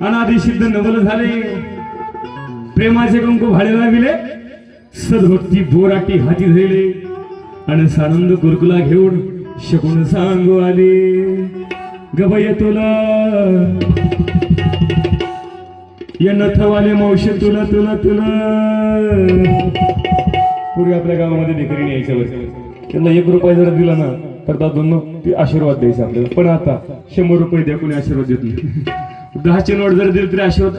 अनादि सिद्ध नवल झाले प्रेमाचे कुंकू भाडे लाविले सद्भक्ती बोराटी हाती धरले आणि सानंद गुरुकुला घेऊन शकून सांगू आले गबय तुला या नथवाले मावशे तुला तुला तुला पूर्वी आपल्या गावामध्ये भिकारी यायच्यावर त्यांना एक रुपया जर दिला ना तर दादूंनो ते आशीर्वाद द्यायचे आपल्याला. पण आता शंभर रुपये द्या कोणी आशीर्वाद देत नाही. दहाचे नोट जर दिली तरी आशीर्वाद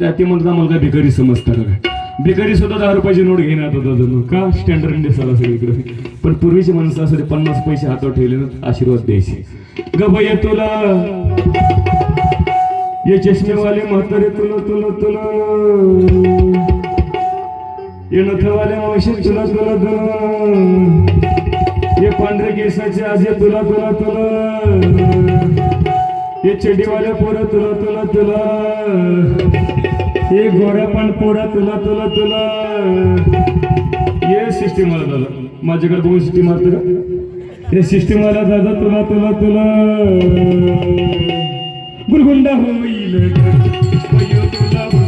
त्या- ते म्हणतात आम्हाला काय भिकारी समजता का काय? भिकारी सुद्धा दहा रुपयाची नोट घेईन आता दादूंनो का? स्टँडर्ड इंडिया झाला सगळीकडे पण पूर्वीची माणसं असं पन्नास पैसे हातावर ठेवले ना आशीर्वाद द्यायचे. गबय तुला. ये चष्मेवाले म्हातारे तुला तुला तुला. ये नथवाले मावशी तुला तुला तुला. ये पांढरे केसाचे आजे तुला तुला तुला. हे चेडीवाल्या पोरं तुला तुला तुला. हे गोऱ्या पण पोरं तुला तुला तुला. हे सिस्टीम आला दादा. माझ्याकडे बघून सिस्टीम आला का? हे सिस्टीम आला दादा तुला तुला तुला. गुरगुंडा होईल. तुला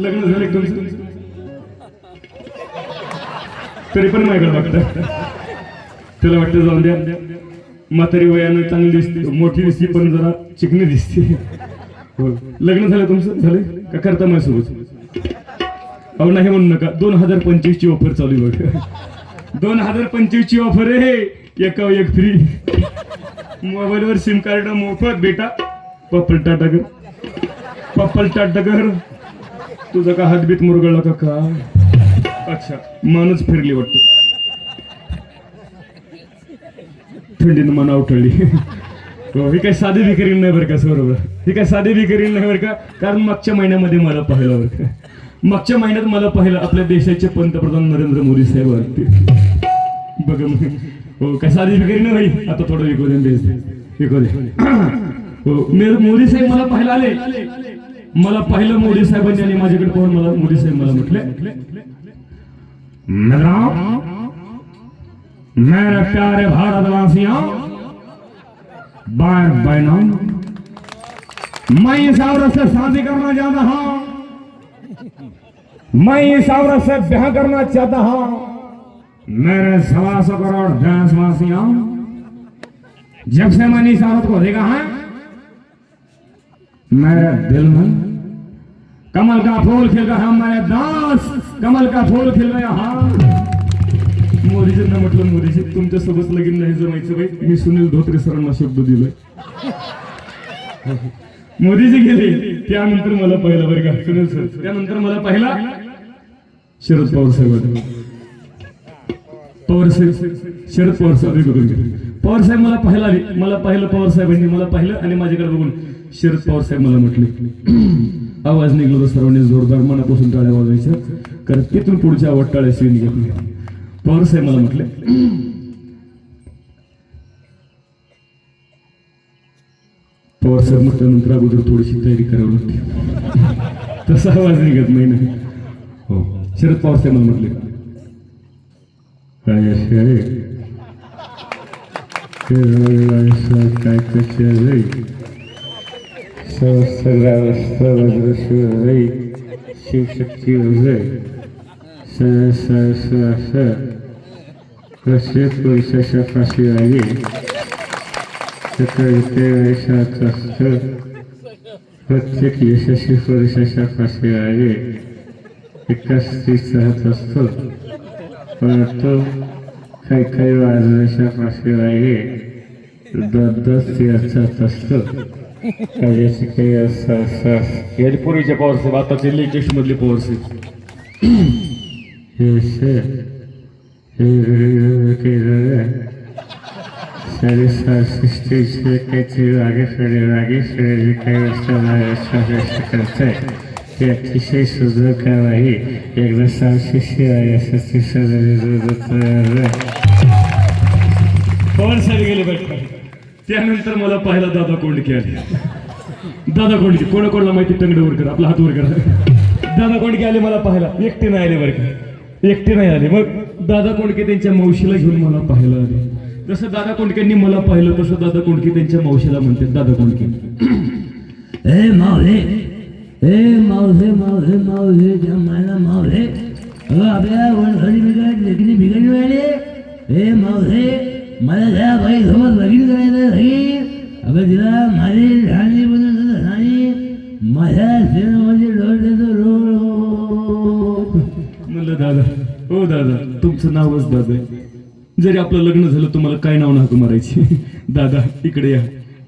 लग्न झाले तुमचं तरी पण माझ्याकडे बघता त्याला वाटतं जाऊन द्या. म्हातारी वयानं चांगली दिसते मोठी दिसते पण जरा चिकनी दिसते. हो. लग्न झालं तुमचं झालं का करता माझ्यासोबत? अहो नाही म्हणू नका. दोन हजार पंचवीस ची ऑफर चालू आहे बघ. दोन हजार पंचवीस ची ऑफर आहे. एका एक फ्री मोबाईलवर सिम कार्ड मोफत बेटा. पप्पल टाटा कर. पप्पल टाटा कर. तुझा का हातबीत मुरगळला का अच्छा माणूस फिरली वाटत. थंडीनं मन उठळली हो ही काय साधी भिकारी नाही बरं का बरोबर ही काय साधी भिकारी नाही बरं का? कारण मागच्या महिन्यामध्ये मला पाहिलं बरं का. मागच्या महिन्यात मला पाहिलं आपल्या देशाचे पंतप्रधान नरेंद्र मोदी साहेब वाटते बघा मग. हो काय साधी विक्री नाही आता थोडं विकू दे देश विकू दे. हो मोदी साहेब मला पाहायला आले. मला पाहिलं मोदी साहेबांनी आणि माझ्याकडे पाहून मला मोदी साहेब मला म्हटले, मेरे प्यारे भारतवासियों, बाय बहनों मैं इस औरत से शादी करना चाहता हूँ। मैं इस औरत से ब्याह करना चाहता हूँ। मेरे सवा सौ करोड़ देशवासियों, जब से मैंने इस औरत को देखा है, मेरे दिल में कमल का फूल खिल रहा मेरे दास। कमल का फूल खिल रहा हा। मोदीजींना म्हटलं मोदीजी तुमच्यासोबत लगीन नाही जमायचं बाई. मी सुनील धोत्रे सरांना शब्द दिलोय. मोदीजी गेले त्यानंतर मला पहिला बरं का सुनील सर. त्यानंतर मला पाहिला शरद पवार साहेब पवार साहेब शरद पवार साहेब बघून पवार साहेब मला पाहिला मला पाहिलं पवार साहेबांनी मला पाहिलं आणि माझ्याकडे बघून शरद पवार साहेब मला म्हटले. आवाज निघलो तर सर्वांनी जोरदार मनापासून टाळ्या वाजवायच्या. कारण तिथून पुढच्या आवाज टाळ्या शिवी घेतली पवार साहेब मला म्हटले पवार साहेब म्हटल्यानंतर अगोदर थोडीशी तयारी करावी लागते. तसा आवाज निघत नाही ना. हो. शरद पवार साहेब मला म्हटले काय असे आहे काय कसे रे सहस्राव शिवशक्ती रे स स पुरुषाच्या फाशी लागेल सकाळी ते असतं प्रत्येक यशस्वी पुरुषाच्या पाठीमागे एका स्त्रीचा हात असतो परंतु काही काही वाजण्याच्या पाठीमागे दोन दोन स्त्रियांचा हात असतो पूर्वीच्या पॉवर सेफ आताचे लेटेस्ट मधले पॉवर सेफ से घडी केलं साडे सहाशे स्टेजचे काहीतरी साडे जे काही असतात करताय ते अतिशय सुंदर काम आहे. एकदा सहाशे शिवाय असं ते सगळं पवन साहेब गेले बरं त्यानंतर मला पाहिला दादा कोंडके आले दादा कोंडके कोणा कोणाला माहिती तंगड वर कर आपला हात वर करा. दादा कोंडके आले मला पाहायला. एकटे नाही आले बरं का? एकटे नाही आले. मग दादा कोंडके त्यांच्या मावशीला घेऊन मला पाहायला आले. जसं दादा कोंडकेंनी मला पाहिलं तसं दादा कोंडके त्यांच्या मावशीला म्हणतात दादा कोंडके. ए मावळे ए मावळे मावळे मावळे जमायला मावले अगं आपल्या वडघडी बिघड लेखणी बिघडली वाले ए मावळे मला त्या बाई समोर लगीन करायचं घरी अगं तिला माझे राणी बनवत राणी माझ्या सिनेमाचे डोळ देतो रोड म्हणलं दादा हो दादा तुमचं नावच दादा आहे. जरी आपलं लग्न झालं तुम्हाला काय नाव नाक मारायची? दादा इकडे या.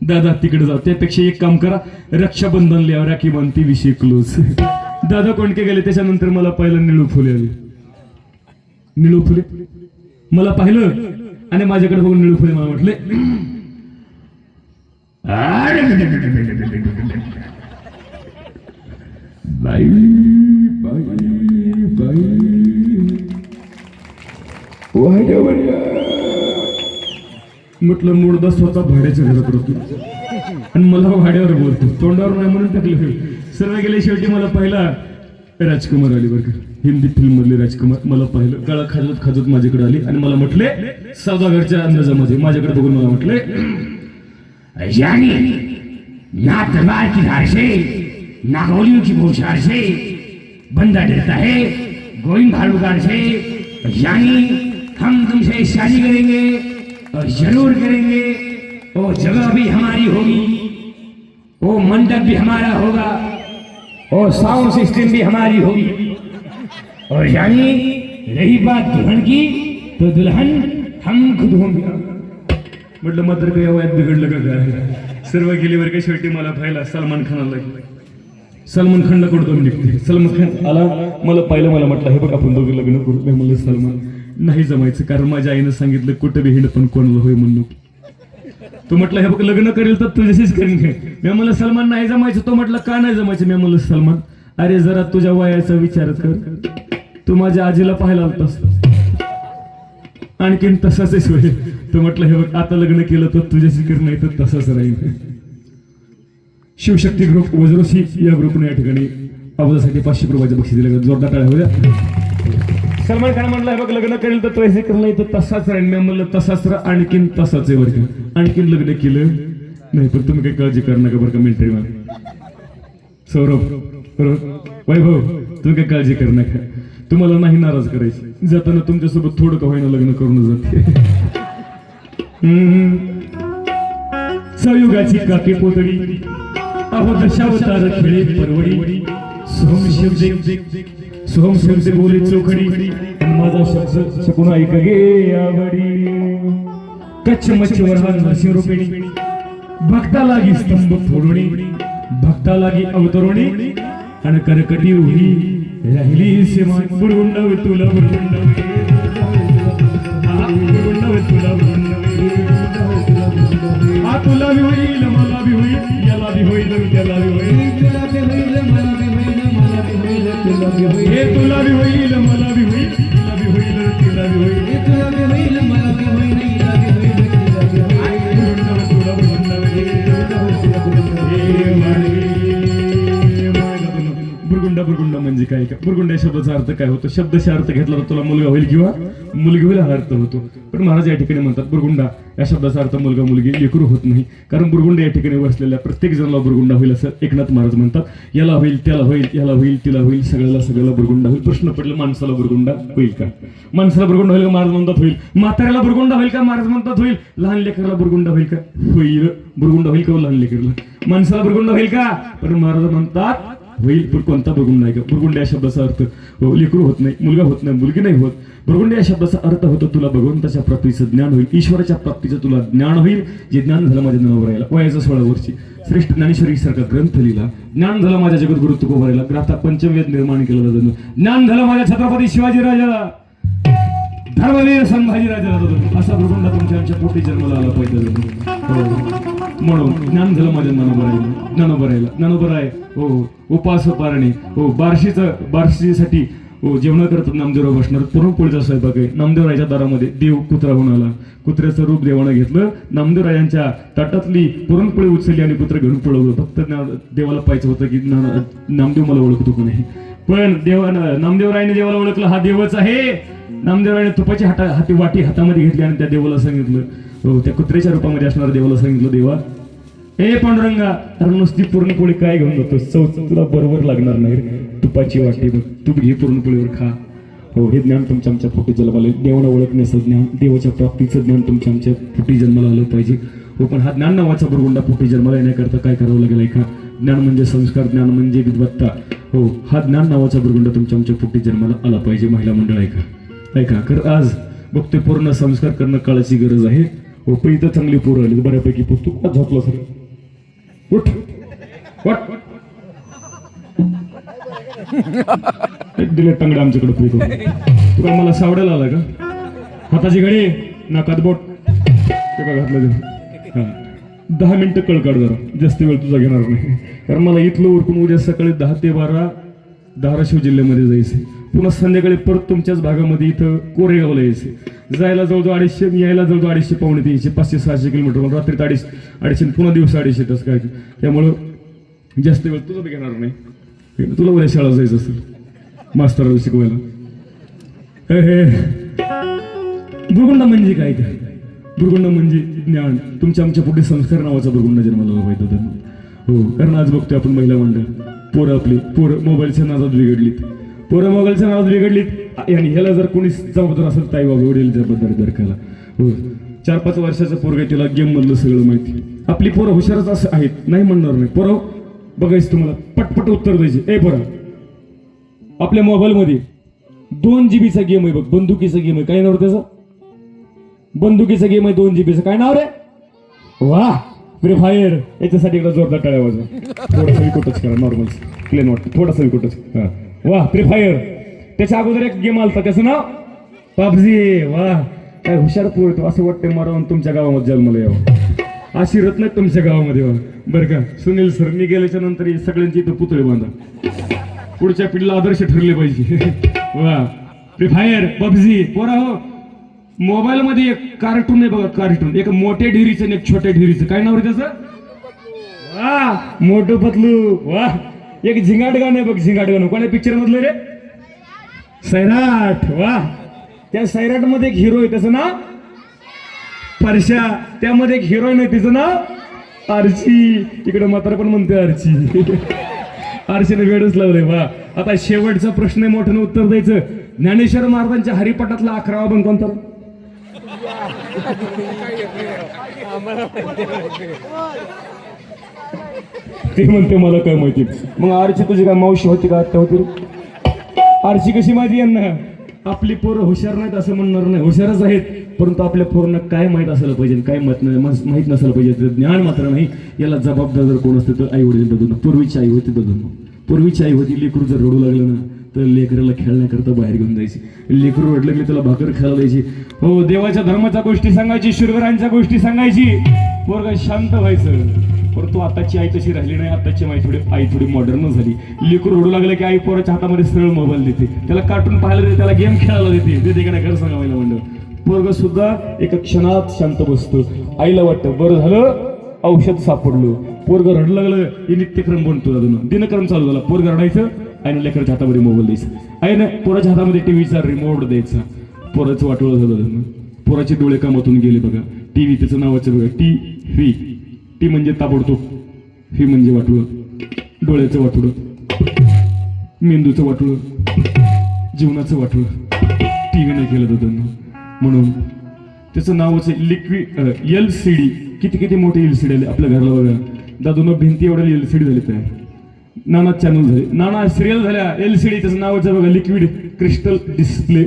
दादा तिकडे जा त्यापेक्षा एक काम करा. रक्षाबंधन लिहा राखी बांधती विषय क्लोज दादा कोणके गेले? त्याच्यानंतर मला पाहिलं निळू फुले आले. निळू फुले? मला पाहिलं? आणि माझ्याकडे बघून निळू फुले मला म्हटले बाई बाई बाई. म्हटलं मुळदा स्वतः भाड्याच्या घरात होतो आणि मला भाड्यावर बोलतो तोंडावर नाही म्हणून टाकलं. सर्व गेले शेवटी मला पहिला राजकुमार आली बरं का. हिंदी फिल्म मधले राजकुमार. मला पाहिलं. गळा खाजत खाजत माझ्याकडे आली आणि मला म्हटले सौदागरच्या अंदाजामध्ये माझ्याकडे बघून मला म्हटले यानी ना तलवार की धार से ना गोलियों की बौछार से बंदा डरता है गोविंद भालूगार से यानी हम तुमसे शादी करेंगे और जरूर करेंगे। वो जगह भी हमारी होगी वो मंडप भी हमारा होगा। और साउंड सिस्टम भी हमारी होगी। और यानी रही बात दुल्हन की तो दुल्हन हम खुद होंगे। म्हटलं मात्र काही वयात बिघडलं का काय? सर्व गेलीवर काही शेवटी मला पाहिला सलमान खानाला सलमान खानला कुठं मी निघते सलमान खान आला मला पाहिलं मला म्हटलं हे बघ आपण दोघे लग्न करू. मी म्हणलं सलमान नाही जमायचं कारण माझ्या आईनं सांगितलं कुठं बी हिंड पण कोणाला होय म्हणून तू म्हटलं हे बघ लग्न करेल तर तुझ्याशीच करीन मी. म्हणलं सलमान नाही जमायचं. तो म्हटलं का नाही जमायचं? मी म्हणलं सलमान अरे जरा तुझ्या वयाचा विचार कर. तू माझ्या आजीला पाहायला आलतास. आणखीन तसाच आहे तू म्हटलं हे बघ आता लग्न केलं तर तुझ्याशी कर नाही तर तसाच राहील शिवशक्ती ग्रुप वज्रोशी या ग्रुपने या ठिकाणी आवाजासाठी पाचशे रुपयाचे बक्षीस दिले जोरदार टाळ्या होत्या सलमान खान म्हणलं बघ लग्न करेल तर पैसे कर नाही तर तसाच राहील मी म्हणलं तसाच राह आणखीन तसाच आहे बरं का. आणखीन लग्न केलं. नाही पण तुम्ही काही काळजी करू नका बरं का मिलिटरी मला सौरभ बरोबर? वैभव तुम्ही काही काळजी करू नका. तुम्हाला नाही नाराज करायची. जाताना तुमच्यासोबत थोडं का होईना लग्न करून जाते. हम्म. काकी काके पोतडी अहो दशावतार खेळे परवडी देव देव सोहम शिवदे बोले चोखडी। आणि माझा शब्द शकून ऐक गे आवडी। कच्छ मच्छ वरहान नरसिंह रुपिणी। भक्ता लागी स्तंभ फोडणी। भक्ता लागी अवतरणी। आणि करकटी उभी राहिली सेवा बुडगुंडावे तुला बुडगुंडावे हा, बुडगुंडावे तुला बुडगुंडावे हा तुला बी होईल मला बी होईल याला बी होईल। त्याला बी होईल हे तुला बी होईल। मला म्हणजे या शब्दाचा अर्थ काय होतो? शब्दशा अर्थ घेतला तर तुला मुलगा होईल किंवा मुलगी होईल हा अर्थ होतो. पण महाराज या ठिकाणी म्हणतात बुरगुंडा या शब्दाचा अर्थ मुलगा मुलगी लेकरू होत नाही. कारण बुरगुंडा या ठिकाणी बसलेल्या प्रत्येक जणाला बुरगुंडा होईल असं एकनाथ महाराज म्हणतात. याला होईल त्याला होईल याला होईल तिला होईल सगळ्याला सगळ्याला बुरगुंडा होईल. प्रश्न पडला माणसाला बुरगुंडा होईल का? माणसाला बुरगुंडा होईल का? महाराज म्हणतात होईल. म्हाताऱ्याला बुरगुंडा होईल का? महाराज म्हणतात होईल. लहान लेकराला बुरगुंडा होईल का? होईल. बुरगुंडा होईल का? लहान लेकरला. माणसाला बुरगुंडा होईल का? पण महाराज म्हणतात होईल पण कोणता बुरगुंड नाही का? बुरगुंड या शब्दाचा अर्थ हो, लेकरू होत नाही मुलगा होत नाही मुलगी नाही होत. बुरगुंड या शब्दाचा अर्थ होतो तुला भगवंताच्या प्राप्तीचं ज्ञान होईल ईश्वराच्या प्राप्तीचं तुला ज्ञान होईल जे ज्ञान झालं माझ्या नावावर यायला सोळा वर्षी. श्रेष्ठ ज्ञानेश्वरी सारखा ग्रंथ लिहिला. ज्ञान झालं माझ्या जगद्गुरु तुकोबारायला ग्राथा पंचमवेद निर्माण केलं जातं ज्ञान झालं माझ्या छत्रपती शिवाजी राजाला. धर्मवीर संभाजी राजाला जातो असा भृगुंडा तुमच्या आमच्या पोटी जन्माला आला पाहिजे म्हणून ज्ञान झालं माझ्या ज्ञानोबरायला ज्ञानोबरायला ज्ञानोबराय हो उपास पारणे हो बार्शीचं बारशीसाठी हो जेवण करतात नामदेवराव बसणार पुरणपोळीचा स्वयंपाक आहे. नामदेवरायच्या दारामध्ये देव कुत्रा होऊन आला. कुत्र्याचं रूप देवानं घेतलं. नामदेवरायांच्या ताटातली पुरणपोळी उचलली आणि कुत्र घेऊन पळवलं. फक्त देवाला पाहायचं होतं की नामदेव मला ओळखतो की नाही. पण देवानं नामदेवरायने देवाला ओळखलं हा देवच आहे. नामदेवरायने तुपाची हाता हाती वाटी हातामध्ये घेतली आणि त्या देवाला सांगितलं हो, त्या कुत्र्याच्या रूपामध्ये असणार देवाला सांगितलं देवा ए पांडुरंगा अरे नुसती पुरणपोळी काय घेऊन जातो चव तुला बरोबर लागणार नाही तुपाची वाटी बघ तूप घे पुरणपोळीवर खा. हो हे ज्ञान तुमच्या आमच्या पोटी जन्माला देवाला ओळखण्याचं ज्ञान देवाच्या प्राप्तीचं ज्ञान तुमच्या आमच्या पोटी जन्माला आलं पाहिजे. हो पण हा ज्ञान नावाचा बुरगुंडा पोटी जन्माला येण्याकरता काय करावं लागेल ऐका? ज्ञान म्हणजे संस्कार ज्ञान म्हणजे विद्वत्ता. हो हा ज्ञान नावाचा बुरगुंडा तुमच्या आमच्या पोटी जन्माला आला पाहिजे महिला मंडळ ऐका? ऐका खरं आज बघतोय पूर्ण संस्कार करणं काळाची गरज आहे. पण इथं चांगली पोरं आली. बऱ्यापैकी पोर का झोपला सर उठ. वाट. दिले टंगडे आमच्याकडे फिरतो तुला मला सावडायला आला का? हाताची घडी. नाकात बोट ते का घातलं हां हा. दहा मिनटं कळ काढ जरा. जास्त वेळ तुझा घेणार नाही. कारण मला इथलं उरकून उद्या सकाळी दहा ते बारा धाराशिव जिल्ह्यामध्ये जायचे पुन्हा संध्याकाळी परत तुमच्याच भागामध्ये इथं कोरेगावला यायचे जायला जवळजवळ अडीचशे यायला जवळजवळ अडीचशे पावणे तीनशे पाचशे सहाशे किलोमीटर. मग रात्री अडीच अडीचशे पुन्हा दिवस अडीचशे तसं काय त्यामुळं जास्त वेळ तुझं बी घेणार नाही. तुला उद्या शाळा जायचं असेल. मास्तराला शिकवायला. हे दुर्गुंड म्हणजे काय काय दुर्गुंड म्हणजे ज्ञान. तुमच्या आमच्या पुढे संस्कार नावाचा दुर्गुंड जन्माला पाहिजे होता हो कारण आज बघतोय आपण महिला मंडळ. पोरं आपली पोरं मोबाईलच्या नादात बिघडलीत. पोरं मोबाईलच्या नादात बिघडलीत. आणि ह्याला जर कोणी जबाबदार असेल ताई बाबा वडील जबाबदारी दरकाला हो. चार पाच वर्षाचं पोरग तिला गेम मधलं सगळं माहिती. आपली पोरं हुशारच असं आहेत. नाही म्हणणार नाही पोरं बघायचं तुम्हाला. पटपट उत्तर द्यायचे. ए पोरं. आपल्या मोबाईलमध्ये दोन जीबीचा गेम आहे बघ. बंदुकीचा गेम आहे. काय नाव रे त्याचं? बंदुकीचा गेम आहे दोन जीबीचा काय नाव रे? वा. फ्री फायर याच्यासाठी एकदा जोरदार टाळ्या वाजवा. थोडासा विकोटच करा. नॉर्मल प्लेन वाटतं. थोडासा विकोटच. वा. फ्री फायर त्याच्या अगोदर एक गेम आलता त्याचं नाव पबजी. वा काय हुशार पोर तो असं वाटतं मारून तुमच्या गावामध्ये जन्मला यावं हो. अशी रत्न आहेत तुमच्या गावामध्ये हो. बरं का सुनील सर मी गेल्याच्यानंतर सगळ्यांची इथं पुतळे बांधा. पुढच्या पिढीला आदर्श ठरले पाहिजे. वा फ्री फायर पबजी पोरा हो. मोबाईल मध्ये एक कार्टून आहे बघा कार्टून एक मोठ्या ढिरीचं आणि एक छोट्या ढिरीचं. काय नाव रे त्याचं? वा मोठं पतलू. वा एक झिंगाट गाणं आहे बघ झिंगाट गाणं. कोणा पिक्चर मधलं रे? सैराट वा. त्या सैराटमध्ये एक हिरो आहे त्याचं नाव? परशा. त्यामध्ये एक हिरोईन आहे तिचं नाव? आरची. इकडे मात्र पण म्हणते आरची. आरशीने वेळच लावलंय वा. आता शेवटचा प्रश्न आहे मोठ्यानं उत्तर द्यायचं. ज्ञानेश्वर महाराजांच्या हरिपाठातला अकरावा बन कोणता? ते म्हणते मला काय माहिती? मग आरची तुझी काय मावशी होती का आत्या होती? आरशी कशी माहिती यांना? आपली पोरं हुशार नाहीत असं म्हणणार नाही. हुशारच आहेत परंतु आपल्या पोरांना काय माहीत असायला पाहिजे काय माहीत नाही माहीत नसायला पाहिजे. ज्ञान मात्र नाही याला जबाबदार जर कोण असते तर आई वडील पूर्वीची आई होती बघून पूर्वीची आई होती लेकरू जर रडू लागलं ना तर लेकराला खेळण्याकरता बाहेर घेऊन जायची. लेकरू रडलं की त्याला भाकर खायला द्यायची. हो देवाच्या धर्माच्या गोष्टी सांगायची शुरगरांच्या गोष्टी सांगायची. पोरगा शांत व्हायचं. परंतु आताची आई तशी राहिली नाही आताची आई थोडी आई थोडी मॉडर्न झाली. लेकरू रडू लागलं की आई पोराच्या हातामध्ये सरळ मोबाईल देते. त्याला कार्टून पाहायला देते त्याला गेम खेळायला देते. देते का नाही खरं सांगा मला म्हणलं पोरग सुद्धा एका क्षणात शांत बसतो. आईला वाटतं बरं झालं औषध सापडलो. पोरग रडू लागलं हे नित्यक्रम बनतो अजून. दिनक्रम चालू झाला. पोरग रडायचं आणि लेकराच्या हातामध्ये मोबाईल द्यायचा. आई ना पोराच्या हातामध्ये टीव्हीचा रिमोट द्यायचा. पोराचं वाटोळं झालं. पोराचे डोळे कामातून गेले बघा. टीव्ही त्याचं नावाचं बघा. टी व्ही टी म्हणजे ताबडतोब. ही म्हणजे वाटुळं. डोळ्याचं वाटुळं. मेंदूचं वाटुळं. जीवनाचं वाटुळं. टी व्ही नाही केलं दादांना म्हणून त्याचं नावच आहे लिक्विड एल सी डी किती किती मोठे एल सी डी आले आपल्या घराला बघा. दादूनं भिंती एवढ्या एल सी डी झाले तयार नाना चॅनल झाले. नाना सिरियल झाल्या. एल सी डी त्याचं नावाचं बघा लिक्विड क्रिस्टल डिस्प्ले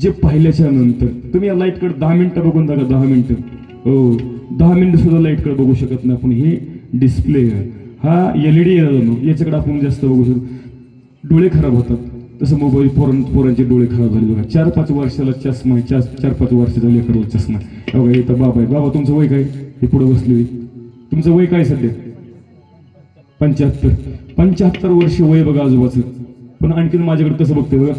जे पाहिल्याच्या नंतर. तुम्ही या लाईटकडे दहा मिनटं बघून जागा दहा मिनटं. हो. दहा मिनिटं सुद्धा लाईटकडे बघू शकत नाही आपण. हे डिस्प्ले हा एल ई डी याच्याकडे आपण जास्त बघू शकतो डोळे खराब होतात. तसं मोबाईल पोरां पोरांचे डोळे खराब झाले बघा. चार पाच वर्षाला चष्मा आहे. चार चार पाच वर्षाचा लेकरला चष्मा आहे. बघा इथं बाबा आहे. बाबा तुमचं वय काय? हे पुढं बसले तुमचं वय काय सध्या? पंच्याहत्तर. पंच्याहत्तर वर्ष वय बघा आजोबाचं पण आणखीन माझ्याकडे कसं बघते बघा?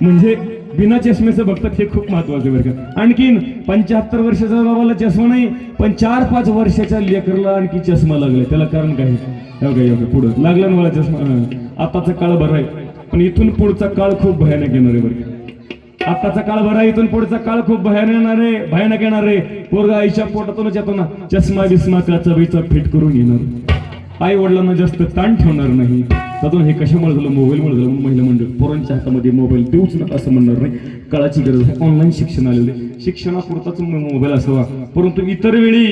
म्हणजे बिना चष्मेचं बघतात हे खूप महत्वाचं आहे बरं का. आणखीन पंच्याहत्तर वर्षाचा बाबाला चष्मा नाही पण चार पाच वर्षाच्या लेकरला आणखी चष्मा लागलाय. त्याला कारण काय? हो हे बघा हो पुढं. लागला ना मला चष्मा? आताचा काळ बरा आहे. पण इथून पुढचा काळ खूप भयानक येणार आहे बरं आताचा काळ बरा इथून पुढचा काळ खूप भयानक येणार आहे भयानक येणार आहे. पोरगा आईच्या पोटातूनच येतो ना चष्मा बिस्मा काचा बिचा फिट करून येणार. आई वडिलांना जास्त ताण ठेवणार नाही. दादा हे कशामुळे झालं? मोबाईलमुळे झालं? म्हणून महिला मंडळ पोरांच्या हातामध्ये मोबाईल देऊच नका असं म्हणणार नाही. काळाची गरज आहे. ऑनलाईन शिक्षण आलेलं आहे. शिक्षणापुरताच मोबाईल असावा. परंतु इतर वेळी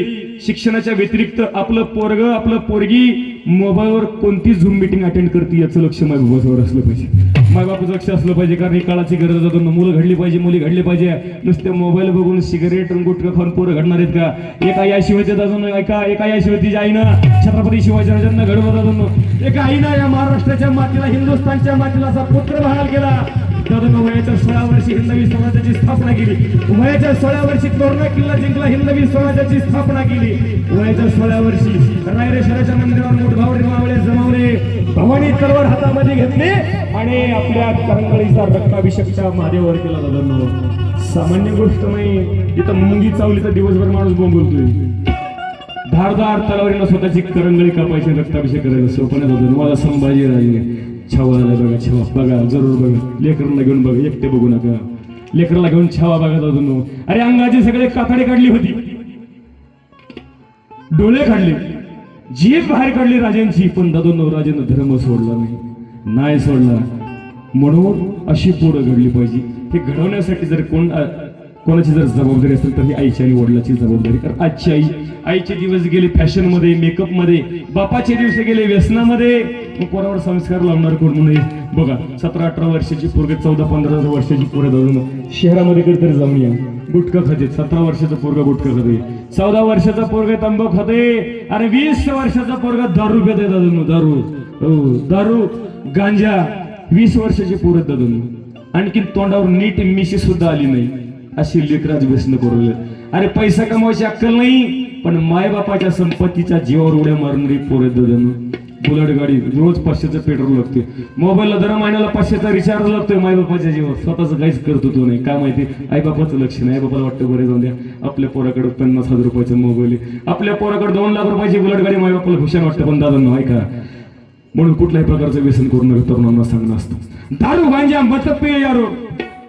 शिक्षणाच्या व्यतिरिक्त आपलं पोरग आपलं पोरगी मोबाईलवर कोणती झूम मिटिंग अटेंड करते याचं लक्ष मायबापावर असलं पाहिजे. मायबापाचं लक्ष असलं पाहिजे कारण ही काळाची गरज आहे. मुलं घडली पाहिजे मुली घडली पाहिजे. नुसते मोबाईल बघून सिगरेट आणि गुटखा खाऊन पोरं घडणार आहेत का? एका या शिवाच्या दादून ऐका एका या तिच्या आईनं छत्रपती शिवाजी राजांना घडवत अजून. एका आईनं या महाराष्ट्राच्या मातीला हिंदुस्थानच्या मातीला असा पुत्र बहाल केला. दादून वयाच्या सोळा वर्षी हिंदवी समाजाची स्थापना केली. वयाच्या सोळा वर्षी तोरणा किल्ला जिंकला हिंदवी समाजाची स्थापना केली. वयाच्या सोळा वर्षी रायरेश्वराच्या मंदिरावर मोठभावडे मावळे जमावले. भवानी तलवार हातामध्ये घेतली आणि आपल्या करंगळीचा रक्ताभिषेकच्या महादेवावर केला दादांनो सामान्य गोष्ट नाही. इथं मुंगी चावली तर दिवसभर माणूस बोंबलतोय. धारदार तलवारीनं स्वतःची करंगळी कापायची रक्ताभिषेक करायला सोपं मला संभाजी राहिले छावा आला बघा छावा. बघा जरूर बघा. लेकरांना घेऊन बघा एकटे बघू नका. लेकराला घेऊन छावा बघा अजून. अरे अंगाचे सगळे कातडे काढली होती. डोळे काढले. जीभ बाहेर काढली राजांची पण दादोनो राजानं धर्म सोडला नाही. नाही सोडला. म्हणून अशी पोरं घडली पाहिजे. हे घडवण्यासाठी जर कोण कोणाची जर जबाबदारी असेल तर ही आईची आणि वडिलाची जबाबदारी. कारण आजची आई आईचे दिवस गेले फॅशनमध्ये मेकअपमध्ये बापाचे दिवस गेले व्यसनामध्ये. मग कोणावर संस्कार लावणार कोण म्हणे बघा सतरा अठरा वर्षाची पोरग चौदा पंधरा वर्षाची पोरं जाऊन शहरामध्ये कधीतरी जाऊन या. गुटखा खाते. सतरा वर्षाचा पोरगा गुटखा खाते. चौदा वर्षाचा पोरगा तंबाखू खाते. अरे वीस वर्षाचा पोरगा दारू पिते दादून दारू. हो दारू गांजा. वीस वर्षाची पोरं दादून आणखी तोंडावर नीट मिशी सुद्धा आली नाही. अशी लेकराज व्यसन करू अरे पैसा कमवायची अक्कल नाही पण मायबापाच्या संपत्तीच्या जीवावर उड्या मारणारी पोरे दादू बुलेट गाडी रोज पाचशेचं पेट्रोल लागते मोबाईलला दर महिन्याला पाचशेचा रिचार्ज लागतोय मायबापाच्या जीवावर. स्वतःच काहीच करतो तो नाही. काय माहिती? आईबापाचं लक्ष नाही. आईबापाला वाटतं बरे जाऊन द्या. आपल्या पोराकडे पन्नास हजार रुपयाचा मोबाईल आहे. आपल्या पोराकडे दोन लाख रुपयाची बुलेट गाडी मायबापाला हुशार वाटतं. पण दादा ऐका. म्हणून कुठल्याही प्रकारचं व्यसन करून तरुणांना सांगणं असतं. दारू गांजा मत पिए यारो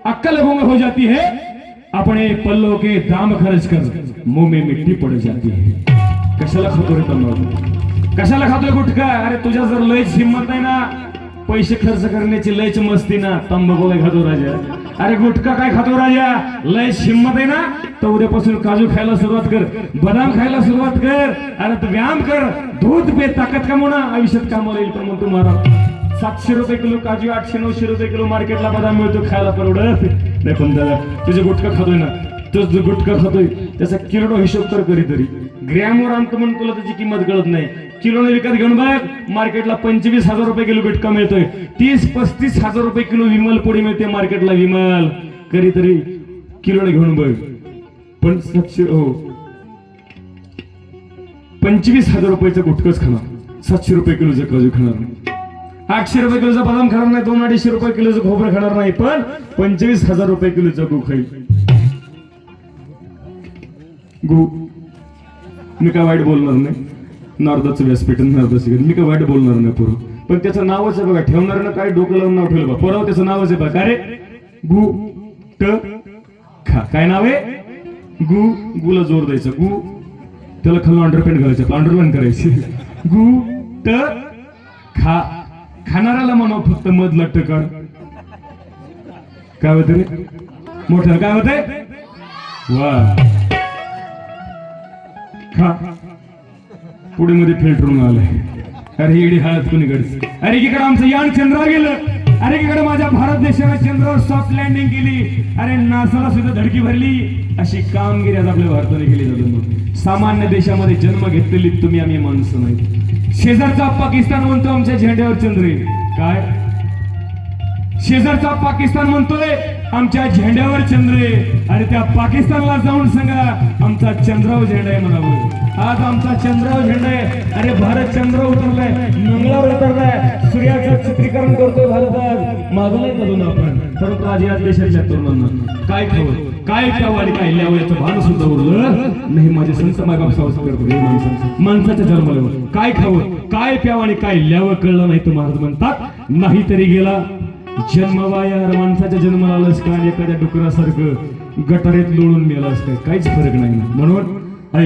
अक्कल हो जाती है. अपने पल्लों के दाम खर्च कर. मुंह में मिट्टी पड़ जाती है. कशाला खातो रे तंबाखू कशाला खातोय गुटखा? अरे तुझ्या जर लयच हिंमत नाही ना पैसे खर्च करण्याची लयच मस्ती ना तंबाखू काय खातो राजा. अरे गुटखा काय खातो राजा? लयच हिंमत आहे ना तर उद्यापासून काजू खायला सुरुवात कर बदाम खायला सुरुवात कर अरे तू व्यायाम कर. दूध पे ताकद कमवणं आयुष्यात कामाला येईल पण म्हणतो महाराज सातशे रुपये किलो काजू आठशे नऊशे रुपये किलो मार्केटला बदाम मिळतो खायला परवडत नाही पण दादा तुझे गुटखा खातोय ना तो जो गुटखा खातोय त्याचा किलोनो हिशोब तर कधीतरी ग्रॅमवर आणतो म्हणून तुला त्याची किंमत कळत नाही. किलोने विकत घेऊन बघ मार्केटला पंचवीस हजार रुपये किलो गुटखा मिळतोय. तीस पस्तीस हजार रुपये किलो विमल पोळी मिळते मार्केटला विमल. कधीतरी किलोने घेऊन बघ. पण सातशे हो. पंचवीस हजार रुपयाचं गुटखंच खाणार. सातशे रुपये किलोचं काजू खाणार. नाही आठशे रुपये किलोचा बदाम खाणार नाही दोन अडीचशे रुपये किलोचं खोबरं खाणार नाही पण पंचवीस हजार रुपये किलोचं गु खाईल. गु मी काय वाईट बोलणार नाही. नारदाचं व्यासपीठ नारदाचं मी काय वाईट बोलणार नाही पोरं. पण त्याचं नावच आहे बघा ठेवणाऱ्यानं काय डोकं लावून नाव ठेवलं बघा पोराव त्याचं नावच आहे बघा. काय गु ट खा. काय नाव आहे? गु गुला जोर द्यायचं. गु त्याला खालून अंडरपेंट घालायचं. अंडरपेंट करायची. गु ट खा. खाणाऱ्याला म्हणाव फक्त मध लट्ट काढ काय होत रे? मोठं काय होतंय? वा खा. पुढे मध्ये फिल्टरून आलाय. अरे इकडे हळद कुणीकडे अरे इकडे आमचं यान चंद्रावर गेलं. अरे इकडे माझ्या भारत देशाने चंद्रावर सॉफ्ट लँडिंग केली. अरे नासाला सुद्धा धडकी भरली. अशी कामगिरी आज आपल्या भारताने केली जातो सामान्य देशामध्ये जन्म घेतलेली तुम्ही आम्ही माणसं नाही. शेजारचा पाकिस्तान म्हणतो आमच्या झेंड्यावर चंद्र. काय? शेजारचा पाकिस्तान म्हणतोय आमच्या झेंड्यावर चंद्र. आणि त्या पाकिस्तानला जाऊन सांगा आमचा चंद्राव झेंडा आहे म्हणावं. आज आमचा चंद्राव झेंडा आहे. अरे भारत चंद्र उतरलाय मंगळावर उतरलाय. सूर्याचं चित्रीकरण करतोय भारत आज. मागं नाही करून आपण. परंतु आज या देशाच्या तरुणांना काय खावं काय खावं आणि काय ल्यावं याचं भान सुद्धा उरलं. नाही माझे संत मायबाप सावस करतो हे माणसाच्या जन्माला काय खावं? काय प्यावं आणि काय लिहावं कळलं नाही तर महाराज म्हणतात. नाही तरी गेला जन्मवाया माणसाच्या जन्माला आलंस का आणि एखाद्या डुकरासारखं गटारेत लोळून मेलास काय काहीच फरक नाही. म्हणून